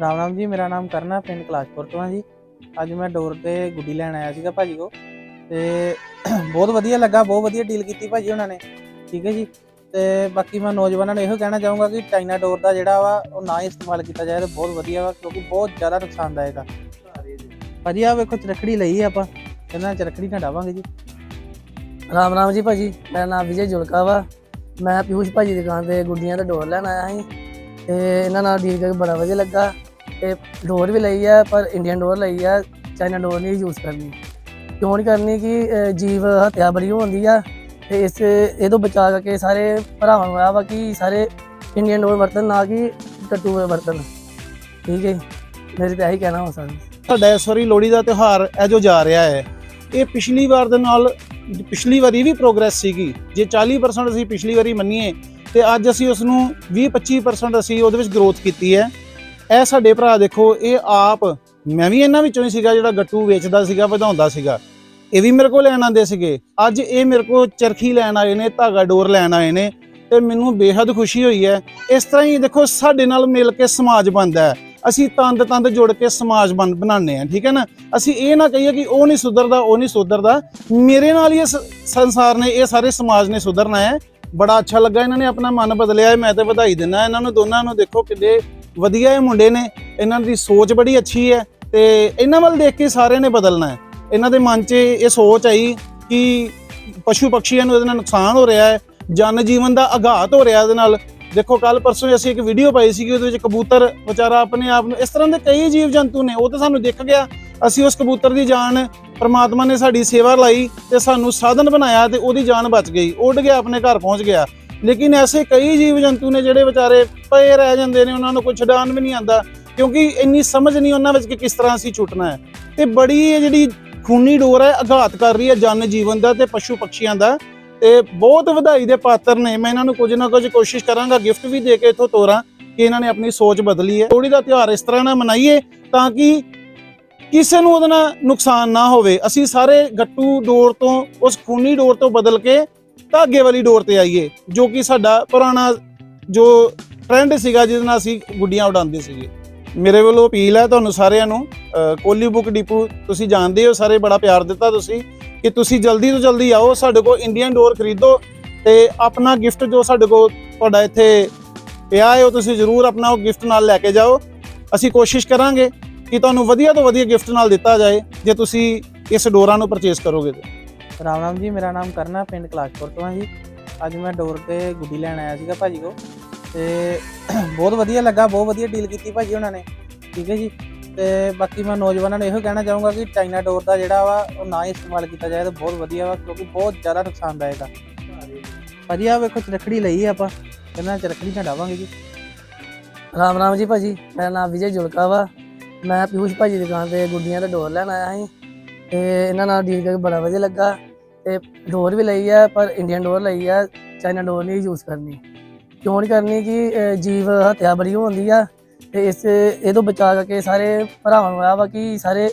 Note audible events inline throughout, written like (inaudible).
ਰਾਮ ਰਾਮ ਜੀ, ਮੇਰਾ ਨਾਮ ਕਰਨਾ ਪਿੰਡ ਕਲਾਸ਼ਪੁਰ ਤੋਂ ਆ ਜੀ। ਅੱਜ ਮੈਂ ਡੋਰ ਤੇ ਗੁੱਡੀ ਲੈਣ ਆਇਆ ਸੀਗਾ ਭਾਜੀ ਕੋ ਤੇ (clears throat) ਬਹੁਤ ਵਧੀਆ ਲੱਗਾ, ਬਹੁਤ ਵਧੀਆ ਡੀਲ ਕੀਤੀ ਭਾਜੀ ਉਹਨਾਂ ਨੇ। ਠੀਕ ਹੈ ਜੀ? ਤੇ ਬਾਕੀ ਮੈਂ ਨੌਜਵਾਨਾਂ ਨੂੰ ਇਹੋ ਕਹਿਣਾ ਚਾਹੂੰਗਾ ਕਿ ਚਾਈਨਾ ਡੋਰ ਦਾ ਜਿਹੜਾ ਵਾ, ਉਹ ਨਾ ਹੀ ਇਸਤੇਮਾਲ ਕੀਤਾ ਜਾਏ ਤਾਂ ਬਹੁਤ ਵਧੀਆ ਵਾ, ਕਿਉਂਕਿ ਬਹੁਤ ਜ਼ਿਆਦਾ ਨੁਕਸਾਨਦਾਇਕ ਆ। ਭਾਜੀ ਆ ਵੇਖੋ ਚਰਖੜੀ ਲਈ ਆਪਾਂ। ਇਹਨਾਂ ਚਰਖੜੀ ਢਾਵਾਂਗੇ ਜੀ। ਰਾਮ ਰਾਮ ਜੀ ਭਾਜੀ, ਮੇਰਾ ਨਾਮ ਵਿਜੇ ਜੁਲਕਾ ਵਾ। ਮੈਂ ਪਿਊਸ਼ ਭਾਜੀ ਦੀ ਦੁਕਾਨ ਤੇ ਗੁੱਡੀਆਂ ਤੇ ਡੋਰ ਲੈਣ ਆਇਆ ਸੀ। ਤੇ ਇਹਨਾਂ ਨਾਲ ਡੀਲ ਕਰਕੇ ਬੜਾ ਵਧੀਆ ਲੱਗਾ। ਤੇ ਡੋਰ ਵੀ ਲਈ ਆ, ਪਰ ਇੰਡੀਅਨ ਡੋਰ ਲਈ ਆ ਚਾਈਨਾ ਡੋਰ ਨਹੀਂ ਯੂਜ਼ ਕਰਨੀ। ਕਿਉਂ ਨਹੀਂ ਕਰਨੀ ਕਿ ਜੀਵ ਹੱਤਿਆ ਬੜੀ ਹੁੰਦੀ ਆ, ਤੇ ਇਸ ਇਹ ਤੋਂ ਬਚਾ ਕਰਕੇ ਸਾਰੇ ਭਰਾਵਾਂ ਨੂੰ ਆ ਵਾ ਕਿ ਸਾਰੇ ਇੰਡੀਅਨ ਡੋਰ ਵਰਤਨ ਨਾ ਕਿ ਟੱਟੂ ਵਰਤਨ ਠੀਕ ਹੈ ਜੀ। ਮੇਰੇ ਤਾਂ ਇਹੀ ਕਹਿਣਾ ਹੋ ਸਕਦਾ ਸਾਡਾ ਇਸ ਵਾਰੀ ਲੋਹੜੀ ਦਾ ਤਿਉਹਾਰ ਇਹ ਜੋ ਜਾ ਰਿਹਾ ਹੈ, ਇਹ ਪਿਛਲੀ ਵਾਰ ਦੇ ਨਾਲ, ਪਿਛਲੀ ਵਾਰੀ ਵੀ ਪ੍ਰੋਗਰੈਸ ਸੀਗੀ। ਜੇ 40% ਅਸੀਂ ਪਿਛਲੀ ਵਾਰੀ ਮੰਨੀਏ, ਤੇ ਅੱਜ ਅਸੀਂ ਉਸ ਨੂੰ 20-25% ਅਸੀਂ ਉਹਦੇ ਵਿੱਚ ਗਰੋਥ ਕੀਤੀ ਹੈ। ਇਹ ਸਾਡੇ ਭਰਾ ਦੇਖੋ, ਇਹ ਆਪ, ਮੈਂ ਵੀ ਇਹਨਾਂ ਵਿੱਚੋਂ ਹੀ ਸੀਗਾ ਜਿਹੜਾ ਗੱਟੂ ਵੇਚਦਾ ਸੀਗਾ, ਵਧਾਉਂਦਾ ਸੀਗਾ। ਇਹ ਵੀ ਮੇਰੇ ਕੋਲ ਲੈਣ ਆਉਂਦੇ ਸੀਗੇ। ਅੱਜ ਇਹ ਮੇਰੇ ਕੋਲ ਚਰਖੀ ਲੈਣ ਆਏ ਨੇ, ਧਾਗਾ ਡੋਰ ਲੈਣ ਆਏ ਨੇ ਤੇ ਮੈਨੂੰ ਬੇਹੱਦ ਖੁਸ਼ੀ ਹੋਈ ਹੈ। ਇਸ ਤਰ੍ਹਾਂ ਹੀ ਦੇਖੋ, ਸਾਡੇ ਨਾਲ ਮਿਲ ਕੇ ਸਮਾਜ ਬਣਦਾ ਹੈ। ਅਸੀਂ ਤੰਦ ਤੰਦ ਜੁੜ ਕੇ ਸਮਾਜ ਬਣ, ਬਣਾਉਂਦੇ ਆ ਠੀਕ ਹੈ ਨਾ? ਅਸੀਂ ਇਹ ਨਾ ਕਹੀਏ ਕਿ ਉਹ ਨਹੀਂ ਸੁਧਰਦਾ, ਉਹ ਨਹੀਂ ਸੁਧਰਦਾ। ਮੇਰੇ ਨਾਲ ਹੀ ਇਸ ਸੰਸਾਰ ਨੇ, ਇਹ ਸਾਰੇ ਸਮਾਜ ਨੇ ਸੁਧਰਨਾ ਹੈ। ਬੜਾ ਅੱਛਾ ਲੱਗਾ ਇਹਨਾਂ ਨੇ ਆਪਣਾ ਮਨ ਬਦਲਿਆ ਮੈਂ ਤੇ ਵਧਾਈ ਦਿੰਦਾ ਇਹਨਾਂ ਨੂੰ, ਦੋਨਾਂ ਨੂੰ ਦੇਖੋ ਕਿੱਡੇ ਵਧੀਆ ਇਹ ਮੁੰਡੇ ਨੇ, ਇਹਨਾਂ ਦੀ ਸੋਚ ਬੜੀ ਅੱਛੀ ਹੈ ਤੇ ਇਹਨਾਂ ਵੱਲ ਦੇਖ ਕੇ ਸਾਰਿਆਂ ਨੇ ਬਦਲਣਾ ਹੈ। ਇਹਨਾਂ ਦੇ ਮਨ 'ਚ ਇਹ ਸੋਚ ਆਈ ਕਿ ਪਸ਼ੂ ਪਕਸ਼ੀਆਂ ਨੂੰ ਇਹਦੇ ਨਾਲ ਨੁਕਸਾਨ ਹੋ ਰਿਹਾ ਹੈ, ਜਨ ਜੀਵਨ ਦਾ ਆਘਾਤ ਹੋ ਰਿਹਾ ਇਹਦੇ ਨਾਲ। ਦੇਖੋ ਕੱਲ ਪਰਸੋਂ ਅਸੀਂ ਇੱਕ ਵੀਡੀਓ ਪਾਈ ਸੀਗੀ, ਉਹਦੇ ਵਿੱਚ ਕਬੂਤਰ ਵਿਚਾਰਾ ਆਪਣੇ ਆਪ ਨੂੰ, ਇਸ ਤਰ੍ਹਾਂ ਦੇ ਕਈ ਜੀਵ ਜੰਤੂ ਨੇ, ਉਹ ਤਾਂ ਸਾਨੂੰ ਦਿਖ ਗਿਆ। ਅਸੀਂ ਉਸ ਕਬੂਤਰ ਦੀ ਜਾਨ, ਪ੍ਰਮਾਤਮਾ ਨੇ ਸਾਡੀ ਸੇਵਾ ਲਈ ਤੇ ਸਾਨੂੰ ਸਾਧਨ ਬਣਾਇਆ ਤੇ ਉਹਦੀ ਜਾਨ ਬਚ ਗਈ। ਉੱਡ ਗਿਆ, ਆਪਣੇ ਘਰ ਪਹੁੰਚ ਗਿਆ। ਲੇਕਿਨ ਐਸੇ ਕਈ ਜੀਵ ਜੰਤੂ ਨੇ ਜਿਹੜੇ ਵਿਚਾਰੇ ਪਏ ਰਹਿ ਜਾਂਦੇ ਨੇ, ਉਹਨਾਂ ਨੂੰ ਕੋਈ ਛਡਾਣ ਵੀ ਨਹੀਂ ਆਂਦਾ ਕਿਉਂਕਿ ਇੰਨੀ ਸਮਝ ਨਹੀਂ ਉਹਨਾਂ ਵਿੱਚ ਕਿ ਕਿਸ ਤਰ੍ਹਾਂ ਅਸੀਂ ਛੁੱਟਣਾ ਹੈ। ਤੇ ਬੜੀ ਇਹ ਜਿਹੜੀ ਖੂਨੀ ਡੋਰ ਹੈ ਆਘਾਤ ਕਰ ਰਹੀ ਹੈ ਜਨ ਜੀਵਨ ਦਾ ਤੇ ਪਸ਼ੂ ਪਕਸ਼ੀਆਂ ਦਾ। ਤੇ ਬਹੁਤ ਵਧਾਈ ਦੇ ਪਾਤਰ ਨੇ। ਮੈਂ ਇਹਨਾਂ ਨੂੰ ਕੁਝ ਨਾ ਕੁਝ ਕੋਸ਼ਿਸ਼ ਕਰਾਂਗਾ, ਗਿਫਟ ਵੀ ਦੇ ਕੇ ਇੱਥੋਂ ਤੋਰਾਂ ਕਿ ਇਹਨਾਂ ਨੇ ਆਪਣੀ ਸੋਚ ਬਦਲੀ ਹੈ। ਲੋਹੜੀ ਦਾ ਤਿਉਹਾਰ ਇਸ ਤਰ੍ਹਾਂ ਨਾਲ ਮਨਾਈਏ ਤਾਂ ਕਿ ਕਿਸੇ ਨੂੰ ਉਹਦੇ ਨਾਲ ਨੁਕਸਾਨ ਨਾ ਹੋਵੇ। ਅਸੀਂ ਸਾਰੇ ਗੱਟੂ ਡੋਰ ਤੋਂ, ਉਸ ਖੂਨੀ ਡੋਰ ਤੋਂ ਬਦਲ ਕੇ ਧਾਗੇ ਵਾਲੀ ਡੋਰ ਤੇ ਆਈਏ, ਜੋ ਕਿ ਸਾਡਾ ਪੁਰਾਣਾ ਜੋ ਟ੍ਰੈਂਡ ਸੀਗਾ, ਜਿਹਦੇ ਨਾਲ ਅਸੀਂ ਗੁੱਡੀਆਂ ਉਡਾਉਂਦੇ ਸੀਗੇ। ਮੇਰੇ ਵੱਲੋਂ ਅਪੀਲ ਹੈ ਤੁਹਾਨੂੰ ਸਾਰਿਆਂ ਨੂੰ ਅਹ ਕੋਲੀ ਬੁੱਕ ਡਿਪੂ, ਤੁਸੀਂ ਜਾਣਦੇ ਹੋ, ਸਾਰੇ ਬੜਾ ਪਿਆਰ ਦਿੱਤਾ ਤੁਸੀਂ, ਕਿ ਤੁਸੀਂ ਜਲਦੀ ਤੋਂ ਜਲਦੀ ਆਓ, ਸਾਡੇ ਕੋਲ ਇੰਡੀਅਨ ਡੋਰ ਖਰੀਦੋ ਤੇ ਆਪਣਾ ਗਿਫਟ ਜੋ ਸਾਡੇ ਕੋਲ ਤੁਹਾਡਾ ਇੱਥੇ ਪਿਆ ਹੈ, ਉਹ ਤੁਸੀਂ ਜ਼ਰੂਰ ਆਪਣਾ ਉਹ ਗਿਫਟ ਨਾਲ ਲੈ ਕੇ ਜਾਓ। ਅਸੀਂ ਕੋਸ਼ਿਸ਼ ਕਰਾਂਗੇ ਕਿ ਤੁਹਾਨੂੰ ਵਧੀਆ ਤੋਂ ਵਧੀਆ ਗਿਫਟ ਨਾਲ ਦਿੱਤਾ ਜਾਏ, ਜੇ ਤੁਸੀਂ ਇਸ ਡੋਰਾਂ ਨੂੰ ਪਰਚੇਸ ਕਰੋਗੇ ਤੇ। ਰਾਮ ਰਾਮ ਜੀ, ਮੇਰਾ ਨਾਮ ਕਰਨਾ, ਪਿੰਡ ਕਲਾਸ਼ਪੁਰ ਤੋਂ ਆ ਜੀ। ਅੱਜ ਮੈਂ ਡੋਰ ਤੇ ਗੁੱਡੀ ਲੈਣ ਆਇਆ ਸੀਗਾ ਭਾਜੀ ਕੋ ਤੇ (clears throat) ਬਹੁਤ ਵਧੀਆ ਲੱਗਾ, ਬਹੁਤ ਵਧੀਆ ਡੀਲ ਕੀਤੀ ਭਾਜੀ ਉਹਨਾਂ ਨੇ। ਠੀਕ ਹੈ ਜੀ। ਤੇ ਬਾਕੀ ਮੈਂ ਨੌਜਵਾਨਾਂ ਨੂੰ ਇਹੋ ਕਹਿਣਾ ਚਾਹੂੰਗਾ ਕਿ ਚਾਈਨਾ ਡੋਰ ਦਾ ਜਿਹੜਾ ਵਾ, ਉਹ ਨਾ ਹੀ ਇਸਤੇਮਾਲ ਕੀਤਾ ਜਾਏ ਤਾਂ ਬਹੁਤ ਵਧੀਆ ਵਾ, ਕਿਉਂਕਿ ਬਹੁਤ ਜ਼ਿਆਦਾ ਨੁਕਸਾਨਦਾਇਕ ਆ। ਭਾਜੀ ਆ ਵੇਖੋ ਚਰਖੜੀ ਲਈ ਆਪਾਂ। ਇਹਨਾਂ ਚਰਖੜੀ ਢਾਵਾਂਗੇ ਜੀ। ਰਾਮ ਰਾਮ ਜੀ ਭਾਜੀ, ਮੇਰਾ ਨਾਮ ਵਿਜੇ ਜੁਲਕਾ ਵਾ। ਮੈਂ ਪਿਊਸ਼ ਭਾਜੀ ਦੀ ਦੁਕਾਨ ਤੇ ਗੁੱਡੀਆਂ ਤੇ ਡੋਰ ਲੈਣ ਆਇਆ ਸੀ। ਤੇ ਇਹਨਾਂ ਨਾਲ ਡੀਲ ਕਰਕੇ ਬੜਾ ਵਧੀਆ ਲੱਗਾ ਤੇ ਡੋਰ ਵੀ ਲਈ ਆ ਪਰ ਇੰਡੀਅਨ ਡੋਰ ਲਈ ਆ ਚਾਈਨਾ ਡੋਰ ਨਹੀਂ ਯੂਜ਼ ਕਰਨੀ। ਕਿਉਂ ਨਹੀਂ ਕਰਨੀ ਕਿ ਅਹ, ਜੀਵ ਹੱਤਿਆ ਬੜੀ ਹੁੰਦੀ ਆ ਤੇ ਇਸ ਇਹ ਤੋਂ ਬਚਾ ਕਰਕੇ ਸਾਰੇ ਭਰਾਵਾਂ ਨੂੰ ਆ ਵਾ ਕਿ ਸਾਰੇ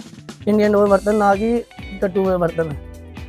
ਇੰਡੀਅਨ ਡੋਰ ਵਰਤਣ ਨਾ ਕਿ ਟੱਟੂ ਵਰਤਣ।